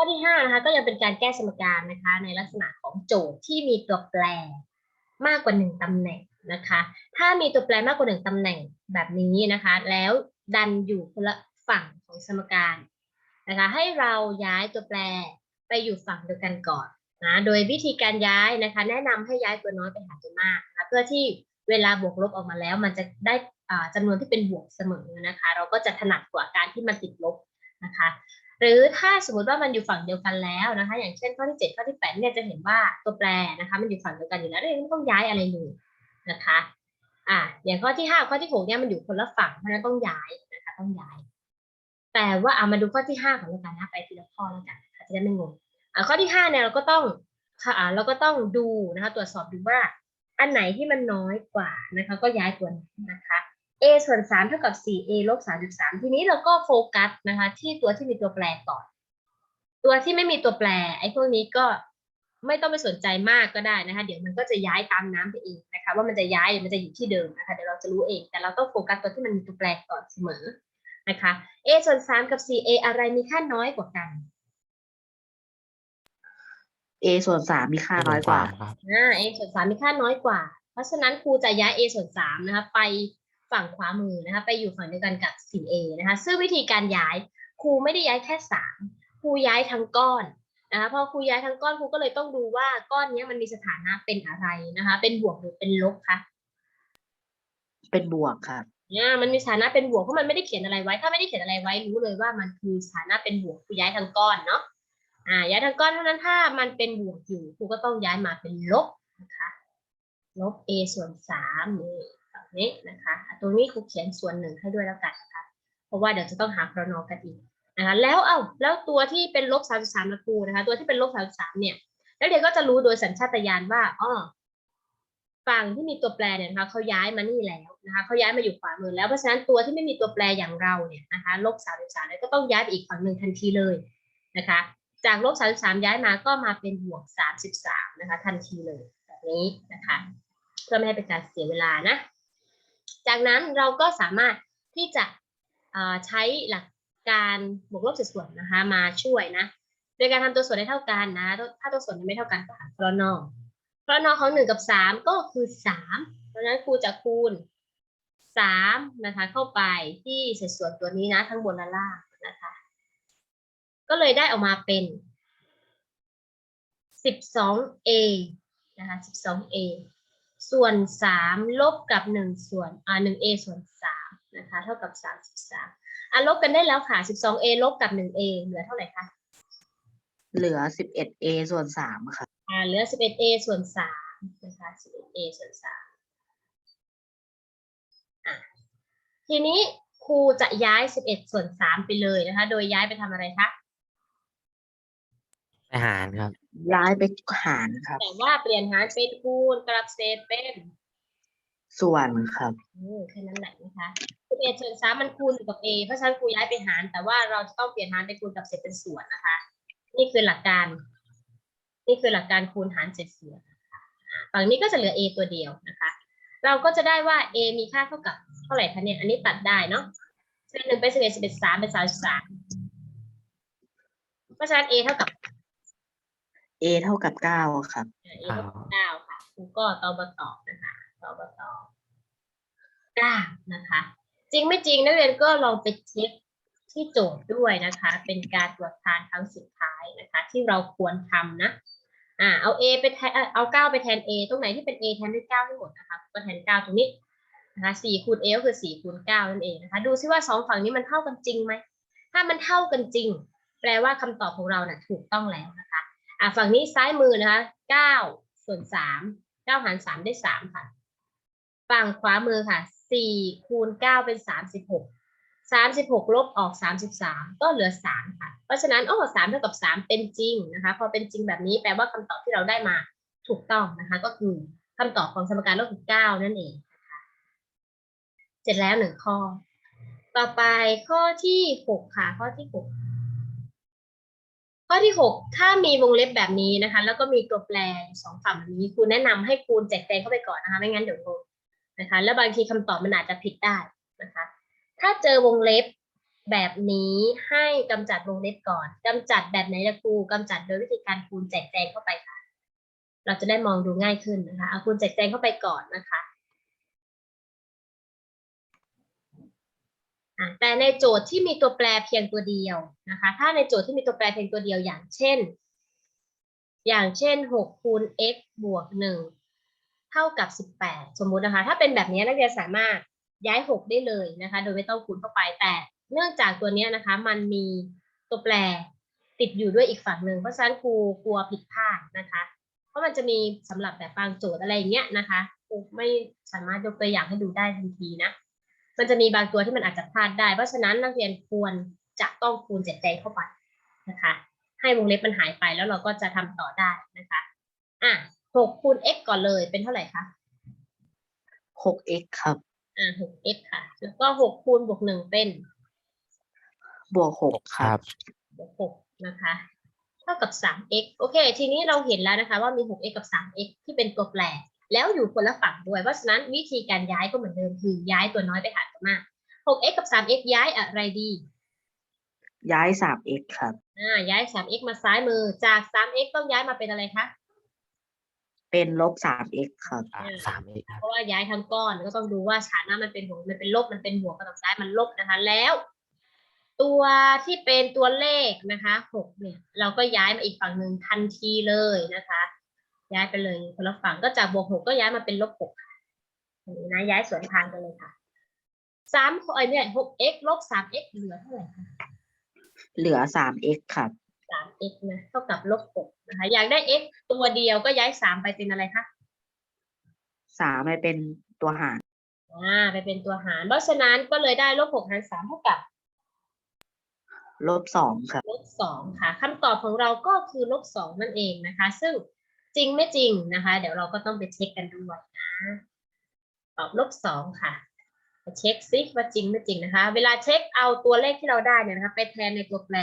ข้อที่ห้านะคะก็ยังเป็นการแก้สมการนะคะในลักษณะของโจทย์ที่มีตัวแปรมากกว่าหนึ่งตำแหน่งนะคะ ถ้ามีตัวแปรมากกว่าหนึ่งตำแหน่งแบบนี้นะคะ แล้วดันอยู่คนละฝั่งของสมการนะคะ ให้เราย้ายตัวแปรไปอยู่ฝั่งเดียวกันก่อนนะโดยวิธีการย้ายนะคะ แนะนำให้ย้ายตัวน้อยไปหาตัวมากนะเพื่อที่เวลาบวกลบออกมาแล้ว มันจะได้อ่าจำนวนที่เป็นบวกเสมอนะคะ เราก็จะถนัดกว่าการที่มันติดลบนะคะ หรือถ้าสมมติว่ามันอยู่ฝั่งเดียวกันแล้วนะคะ อย่างเช่นข้อที่เจ็ดข้อที่แปดเนี่ยจะเห็นว่าตัวแปรนะคะ มันอยู่ฝั่งเดียวกันอยู่แล้วเราไม่ต้องย้ายอะไรเลยนะคะอ่าอย่างข้อที่ห้าข้อที่หกเนี่ยมันอยู่คนละฝั่งเพราะนั้นต้องย้ายนะคะต้องย้าย แต่ว่าเอามาดูข้อที่ห้าก่อนแล้วกันนะไปทีละข้อแล้วกันจะได้ไม่งงอ่าข้อที่ห้าเนี่ยเราก็ต้องค่ะอ่าเราก็ต้องดูนะคะ ตรวจสอบดูว่าอันไหนที่มันน้อยกว่านะคะ ก็ย้ายตัวนั้นนะคะ a ส่วน3เท่ากับ 4a ลบ33 ทีนี้เราก็โฟกัสนะคะ ที่ตัวที่มีตัวแปรก่อน ตัวที่ไม่มีตัวแปร ไอ้พวกนี้ก็ไม่ต้องไปสนใจมากก็ได้นะคะ เดี๋ยวมันก็จะย้ายตามน้ำไปเองนะคะ ว่ามันจะย้ายหรือมันจะอยู่ที่เดิมนะคะ เดี๋ยวเราจะรู้เอง แต่เราต้องโฟกัสตัวที่มันมีตัวแปรก่อนเสมอนะคะ a ส่วน 3 กับ 4a อะไรมีค่าน้อยกว่ากัน a ส่วนสามมีค่าน้อยกว่าครับอ่า a ส่วน3มีค่าน้อยกว่า เพราะฉะนั้นครูจะย้าย a ส่วน3นะคะไป ฝั่งขวามือนะคะไปอยู่ฝั่งเดียวกันกับ 4a นะคะซึ่งวิธีการย้ายครูไม่ได้ย้ายแค่3ครูย้ายทั้งก้อนนะคะพอครูย้ายทั้งก้อนครูก็เลยต้องดูว่าก้อนเนี้ยมันมีสถานะเป็นอะไรนะคะ เป็นบวกหรือเป็นลบคะเป็นบวกครับเนี่ยมันมีสถานะเป็นบวกเพราะมันไม่ได้เขียนอะไรไว้ ถ้าไม่ได้เขียนอะไรไว้รู้เลยว่ามันคือสถานะเป็นบวกครูย้ายทั้งก้อนเนาะอ่าย้ายทั้งก้อนเท่านั้นถ้ามันเป็นบวกอยู่ครูก็ต้องย้ายมาเป็นลบนะคะลบ a ส่วนสามนี่แบบนี้นะคะอะ ตรงนี้ครูเขียนส่วนหนึ่งให้ด้วยแล้วกันนะคะ เพราะว่าเดี๋ยวจะต้องหาพรนอกันอีกนะคะ แล้วเอ้าแล้วตัวที่เป็นลบสามสามนะครูนะคะ ตัวที่เป็นลบสามสามเนี่ย แล้วเดี๋ยวก็จะรู้โดยสัญชาตญาณว่าอ๋อฝั่งที่มีตัวแปรเนี่ยนะคะเขาย้ายมานี่แล้วนะคะเขาย้ายมาอยู่ขวามือแล้วเพราะฉะนั้นตัวที่ไม่มีตัวแปรอย่างเราเนี่ยนะคะลบสามสามเนี่ยก็ต้องย้ายไปอีกฝั่งหนึ่งทันทีเลยนะคะ จากลบ33ย้ายมาก็มาเป็นบวก33นะคะ ทันทีเลยแบบนี้นะคะเพื่อไม่ให้เป็นการเสียเวลานะ จากนั้นเราก็สามารถที่จะใช้หลักการบวกลบเศษส่วนนะคะมาช่วยนะ โดยการทำตัวส่วนให้เท่ากันนะ ถ้าตัวส่วนไม่เท่ากันก็หาพลนอพลนอของ1กับ3ก็คือ3เพราะฉะนั้นครูจะคูณ3นะคะเข้าไปที่เศษส่วนตัวนี้นะ ทั้งบนและล่างนะคะ ก็เลยได้ออกมาเป็น 12a นะคะ 12a ส่ วน3ลบกับ1ส่วนอ่า 1a ส่วน3นะคะ เท่ากับ33อะลบกันได้แล้วค่ะ 12a ลบกับ 1a เหลือเท่าไหร่คะเหลือสิบเอ็ด a ส่วนสามครับอ่าเหลือ 11a ส่วน3นะคะ 11a ส่วน3อะทีนี้ครูจะย้าย 11 ส่วน 3 ไปเลยนะคะ โดยย้ายไปทำอะไรคะ ไปหารครับ ย้ายไปหารครับ แต่ว่าเปลี่ยนหารเป็นคูณกลับเศษเป็นส่วนครับ อืมแค่นั้นแหละนะคะ11ส่วน3มันคูณอยู่กับ a เพราะฉะนั้นครูย้ายไปหาร แต่ว่าเราจะต้องเปลี่ยนหารไปคูณกับเศษเป็นส่วนนะคะ นี่คือหลักการ นี่คือหลักการคูณหารเศษส่วนนะคะอ่าฝั่งนี้ก็จะเหลือ a ตัวเดียวนะคะ เราก็จะได้ว่า a มีค่าเท่ากับเท่าไหร่คะเนี่ย อันนี้ตัดได้เนาะเศษหนึ่งเป็น11 11 3เป็น33เพราะฉะนั้น a เท่ากับ a เท่ากับเก้าครับ เอเท่ากับเก้าค่ะครูก็ตอบตอบนะคะตอบตอบเก้านะคะ จริงไม่จริงนักเรียนก็ลองไปเช็คที่โจทย์ด้วยนะคะ เป็นการตรวจทานครั้งสุดท้ายนะคะ ที่เราควรทำนะอ่าเอา a ไปแทนเอ่อเอาเก้าไปแทน a ตรงไหนที่เป็น a แทนด้วยเก้าให้หมดนะคะก็แทนเก้าตรงนี้นะคะสี่คูณ a ก็คือสี่คูณเก้านั่นเองนะคะดูซิว่าสองฝั่งนี้มันเท่ากันจริงไหมถ้ามันเท่ากันจริง แปลว่าคำตอบของเราน่ะถูกต้องแล้วนะคะ อะฝั่งนี้ซ้ายมือนะคะเก้าส่วนสามเก้าหารสามได้สามค่ะ ฝั่งขวามือค่ะสี่คูณเก้าเป็นสามสิบหกสามสิบหกลบออกสามสิบสามก็เหลือสามค่ะ เพราะฉะนั้นโอ้สามเท่ากับสามเป็นจริงนะคะ พอเป็นจริงแบบนี้แปลว่าคำตอบที่เราได้มาถูกต้องนะคะ ก็คือคำตอบของสมการลบเก้านั่นเองนะคะเสร็จแล้วหนึ่งข้อ ต่อไปข้อที่หกค่ะ ข้อที่หก ข้อที่หกถ้ามีวงเล็บแบบนี้นะคะ แล้วก็มีตัวแปรสองฝั่งแบบนี้ครูแนะนำให้คูณแจกแจงเข้าไปก่อนนะคะ ไม่งั้นเดี๋ยวงงนะคะ แล้วบางทีคำตอบมันอาจจะผิดได้นะคะ ถ้าเจอวงเล็บแบบนี้ให้กำจัดวงเล็บก่อนกำจัดแบบไหนละครูกำจัดโดยวิธีการคูณแจกแจงเข้าไปค่ะ เราจะได้มองดูง่ายขึ้นนะคะเอาคูณแจกแจงเข้าไปก่อนนะคะอะ แต่ในโจทย์ที่มีตัวแปรเพียงตัวเดียวนะคะ ถ้าในโจทย์ที่มีตัวแปรเพียงตัวเดียวอย่างเช่น อย่างเช่นหกคูณ x บวกหนึ่งเท่ากับสิบแปดสมมุตินะคะ ถ้าเป็นแบบนี้นักเรียนสามารถย้ายหกได้เลยนะคะ โดยไม่ต้องคูณเข้าไป แต่เนื่องจากตัวนี้นะคะ มันมีตัวแปรติดอยู่ด้วยอีกฝั่งหนึ่ง เพราะฉะนั้นครูกลัวผิดพลาดนะคะ เพราะมันจะมีสำหรับแบบบางโจทย์อะไรอย่างเงี้ยนะคะครูไม่สามารถยกตัวอย่างให้ดูได้ทันทีนะ มันจะมีบางตัวที่มันอาจจะพลาดได้ เพราะฉะนั้นนักเรียนควรจะต้องคูณเจ็ดแจงเข้าไปนะคะ ให้วงเล็บมันหายไปแล้วเราก็จะทำต่อได้นะคะอะหกคูณ x ก่อนเลยเป็นเท่าไหร่คะหก x ครับอ่าหก x ค่ะ แล้วก็หกคูณบวกหนึ่งเป็น บวกหกครับ บวกหกนะคะ เท่ากับสาม x โอเค ทีนี้เราเห็นแล้วนะคะ ว่ามีหก x กับสาม x ที่เป็นตัวแปร แล้วอยู่คนละฝั่งด้วย เพราะฉะนั้นวิธีการย้ายก็เหมือนเดิมคือย้ายตัวน้อยไปหาตัวมากหก x กับสาม x ย้ายอะไรดี ย้ายสาม x ครับ อ่า ย้ายสาม x มาซ้ายมือ จากสาม x ต้องย้ายมาเป็นอะไรคะ เป็นลบสาม x ครับอ่าอ่าสามเอกครับเพราะว่าย้ายทั้งก้อนก็ต้องดูว่าฐานะมันเป็นบวกมันเป็นลบมันเป็นบวกก็ต้องย้ายมันลบนะคะแล้ว ตัวที่เป็นตัวเลขนะคะหกเนี่ย เราก็ย้ายมาอีกฝั่งหนึ่งทันทีเลยนะคะ ย้ายไปเลยคนละฝั่งก็จากบวกหกก็ย้ายมาเป็นลบหกค่ะอันนี้นะย้ายสวนทางกันเลยค่ะสามเอ้ยเนี่ยหก x ลบสาม x เหลือเท่าไหร่คะเหลือสาม x ครับสาม x นะเท่ากับลบหกนะคะ อยากได้ x ตัวเดียวก็ย้ายสามไปเป็นอะไรคะสามไปเป็นตัวหารอ่าไปเป็นตัวหาร เพราะฉะนั้นก็เลยได้ลบหกหารสามเท่ากับลบสองครับลบสองค่ะคำตอบของเราก็คือลบสองนั่นเองนะคะ ซึ่ง จริงไม่จริงนะคะ เดี๋ยวเราก็ต้องไปเช็คกันด้วยนะตอบลบสองค่ะไปเช็คซิว่าจริงไม่จริงนะคะ เวลาเช็คเอาตัวเลขที่เราได้เนี่ยนะคะ ไปแทนในตัวแปร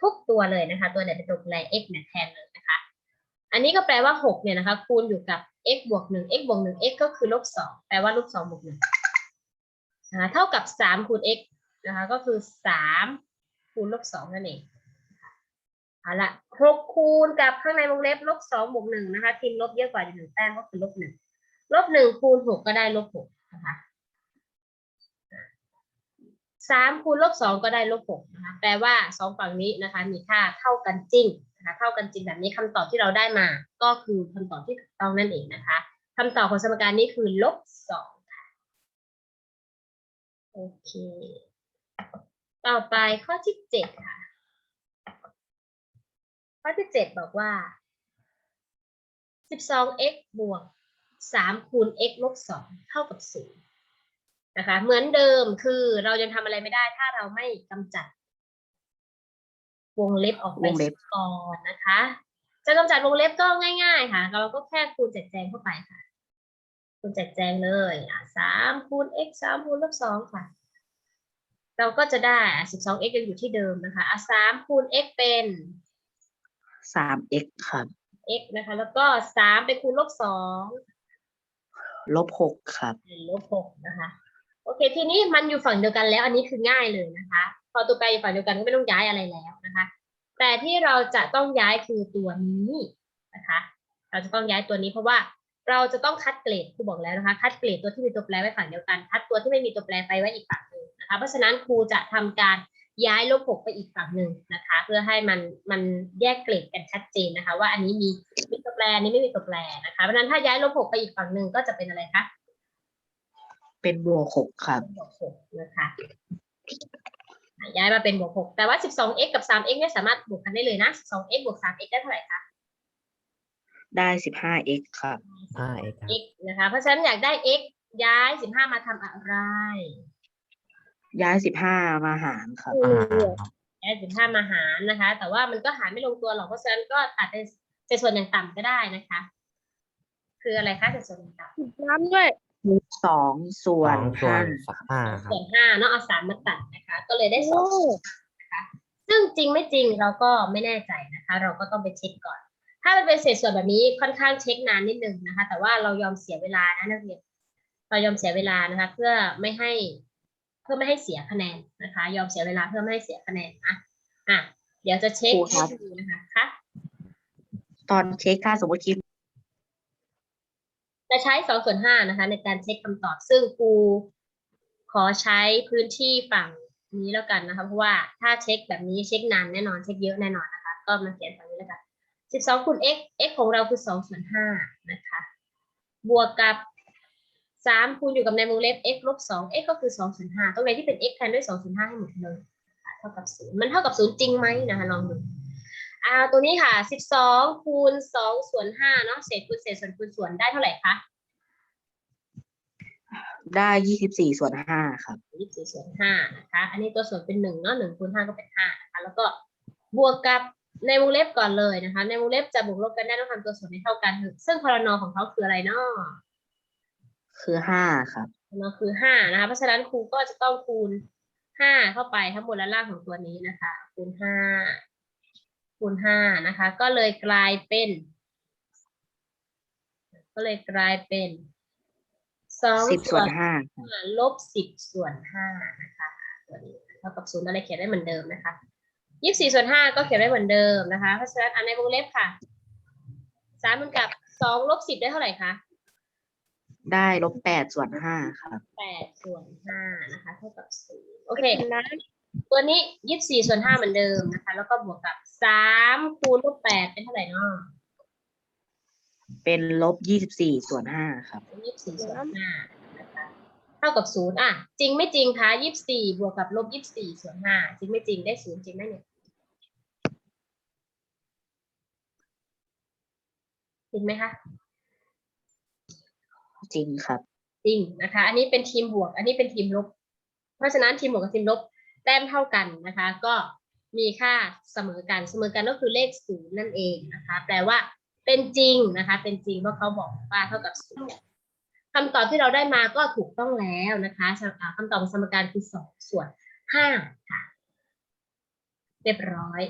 ทุกตัวเลยนะคะ ตัวไหนเป็นตัวแปร x เนี่ยแทนเลยนะคะ อันนี้ก็แปลว่าหกเนี่ยนะคะ คูณอยู่กับ x บวกหนึ่ง x บวกหนึ่ง x ก็คือลบสองแปลว่าลบสองบวกหนึ่งนะคะเท่ากับสามคูณ x นะคะ ก็คือสามคูณลบสองนั่นเอง เอาละหกคูณกับข้างในวงเล็บลบสองบวกหนึ่งนะคะทีมลบเยอะกว่าอยู่หนึ่งแต้มก็คือลบหนึ่งลบหนึ่งคูณหกก็ได้ลบหกนะคะสามคูณลบสองก็ได้ลบหกนะคะแปลว่าสองฝั่งนี้นะคะ มีค่าเท่ากันจริงนะคะเท่ากันจริงแบบนี้คำตอบที่เราได้มา ก็คือคำตอบที่ถูกต้องนั่นเองนะคะคำตอบของสมการนี้คือลบสองค่ะโอเค ต่อไปข้อที่เจ็ดค่ะ ข้อที่เจ็ดบอกว่า 12x บวก 3 คูณ x ลบ 2 เท่ากับ 0 นะคะ เหมือนเดิมคือเรายังทำอะไรไม่ได้ถ้าเราไม่กำจัด วงเล็บออกไปวงเล็บก่อนนะคะ จะกำจัดวงเล็บก็ง่ายๆ ค่ะ เราก็แค่คูณแจกแจงเข้าไปค่ะ คูณแจกแจงเลยอะ3คูณ x 3คูณลบ2ค่ะ เราก็จะได้อะ 12x ยังอยู่ที่เดิมนะคะอะ3คูณ x เป็น สาม x ครับ x นะคะ แล้วก็สามไปคูณลบสองลบหกครับเป็นลบหกนะคะ โอเค ทีนี้มันอยู่ฝั่งเดียวกันแล้ว อันนี้คือง่ายเลยนะคะ พอตัวแปรอยู่ฝั่งเดียวกันก็ไม่ต้องย้ายอะไรแล้วนะคะ แต่ที่เราจะต้องย้ายคือตัวนี้นะคะ เราจะต้องย้ายตัวนี้เพราะว่าเราจะต้องคัดเกรดครูบอกแล้วนะคะ คัดเกรดตัวที่มีตัวแปรไว้ฝั่งเดียวกัน คัดตัวที่ไม่มีตัวแปรไปไว้อีกฝั่งหนึ่งนะคะ เพราะฉะนั้นครูจะทำการ ย้ายลบหกไปอีกฝั่งหนึ่งนะคะ เพื่อให้มันมันแยกเกรดกันชัดเจนนะคะ ว่าอันนี้มีมีตัวแปรอันนี้ไม่มีตัวแปรนะคะเพราะฉะนั้นถ้าย้ายลบหกไปอีกฝั่งหนึ่งก็จะเป็นอะไรคะเป็นบวกหกครับบวกหกนะคะอะย้ายมาเป็นบวกหกแต่ว่า 12x กับ 3x เนี่ยสามารถบวกกันได้เลยนะ 12x บวก 3x ได้เท่าไหร่คะ ได้สิบห้า x ครับห้าเอกครับ x นะคะ เพราะฉะนั้นอยากได้ x ย้าย 15 มาทำอะไร ย้ายสิบห้ามาหารครับ อ่าย้าย15มาหารนะคะ แต่ว่ามันก็หารไม่ลงตัวหรอกเพราะฉะนั้นก็ตัดเป็นเศษส่วนอย่างต่ำก็ได้นะคะ คืออะไรคะเศษส่วนอย่างต่ำน้ำด้วย สองส่วสนองส่วห้านสักห้าครับ ส่วนห้าเนาะเอาสามมาตัดนะคะ ก็เลยได้สองนะคะซึ่งจริงไม่จริงเราก็ไม่แน่ใจนะคะ เราก็ต้องไปเช็คก่อน ถ้ามันเป็นเศษส่วนแบบนี้ค่อนข้างเช็คนานนิดนึงนะคะ แต่ว่าเรายอมเสียเวลานะนักเรียนเรายอมเสียเวลานะคะ เพื่อไม่ให้ พื่อไม่ให้เสียคะแนนนะคะ ยอมเสียเวลาเพื่อไม่ให้เสียคะแนนนะอะเดี๋ยวจะเช็คครูครับให้ดูนะคะคะตอนเช็คค่าสมมติคิดจะใช้สองส่วนห้านะคะ ในการเช็คคำตอบซึ่งครูขอใช้พื้นที่ฝั่งนี้แล้วกันนะคะเพราะว่าถ้าเช็คแบบนี้เช็คนานแน่นอนเช็คเยอะแน่นอนนะคะ ก็มาเขียนฝั่งนี้แล้วกันสิบสองคูณ x x ของเราคือสองส่วนห้านะคะ บวกกับ สามคูณอยู่กับในวงเล็บ x ลบสอง x ก็คือสองส่วนห้าตรงไหนที่เป็น x แทนด้วยสองส่วนห้าให้หมดเลยนะคะเท่ากับศูนย์มันเท่ากับศูนย์จริงไหมนะคะลองดูอ่าตัวนี้ค่ะสิบสองคูณสองส่วนห้าเนาะเศษคูณเศษส่วนคูณส่วนได้เท่าไหร่คะได้ยี่สิบสี่ส่วนห้าครับยี่สิบสี่ส่วนห้านะคะ อันนี้ตัวส่วนเป็นหนึ่งเนาะหนึ่งคูณห้าก็เป็นห้านะคะแล้วก็บวกกับในวงเล็บก่อนเลยนะคะ ในวงเล็บจะบวกลบกันได้ต้องทำตัวส่วนให้เท่ากัน ซึ่งพรนของเขาคืออะไรเนาะ คือห้าครับพรนคือห้านะคะ เพราะฉะนั้นครูก็จะต้องคูณห้าเข้าไปทั้งบนและล่างของตัวนี้นะคะ คูณห้าคูณห้านะคะ ก็เลยกลายเป็น ก็เลยกลายเป็นสองสิบส่วนห้าครับห้าลบสิบส่วนห้านะคะตัวนี้เท่ากับศูนย์อะไรเขียนได้เหมือนเดิมนะคะยี่สิบสี่ส่วนห้าก็เขียนได้เหมือนเดิมนะคะ เพราะฉะนั้นอันในวงเล็บค่ะสามมันกับสองลบสิบได้เท่าไหร่คะ ได้ลบแปดส่วนห้าครับแปดส่วนห้านะคะเท่ากับศูนย์โอเคนะตัวนี้ยี่สิบสี่ส่วนห้าเหมือนเดิมนะคะ แล้วก็บวกกับสามคูณลบแปดเป็นเท่าไหร่เนาะเป็นลบยี่สิบสี่ส่วนห้าครับยี่สิบสี่ส่วนห้านะคะเท่ากับศูนย์อะ จริงไม่จริงคะยี่สิบสี่บวกกับลบยี่สิบสี่ส่วนห้าจริงไม่จริงได้ศูนย์จริงไหมเนี่ยจริงไหมคะ จริงครับจริงนะคะ อันนี้เป็นทีมบวก อันนี้เป็นทีมลบ เพราะฉะนั้นทีมบวกกับทีมลบแต้มเท่ากันนะคะ ก็มีค่าเสมอกันเสมอกันก็คือเลขศูนย์นั่นเองนะคะ แปลว่าเป็นจริงนะคะ เป็นจริงเพราะเขาบอกว่าเท่ากับศูนย์คำตอบที่เราได้มาก็ถูกต้องแล้วนะคะสำอ่าคำตอบของสมการคือสองส่วนห้าค่ะ เรียบร้อย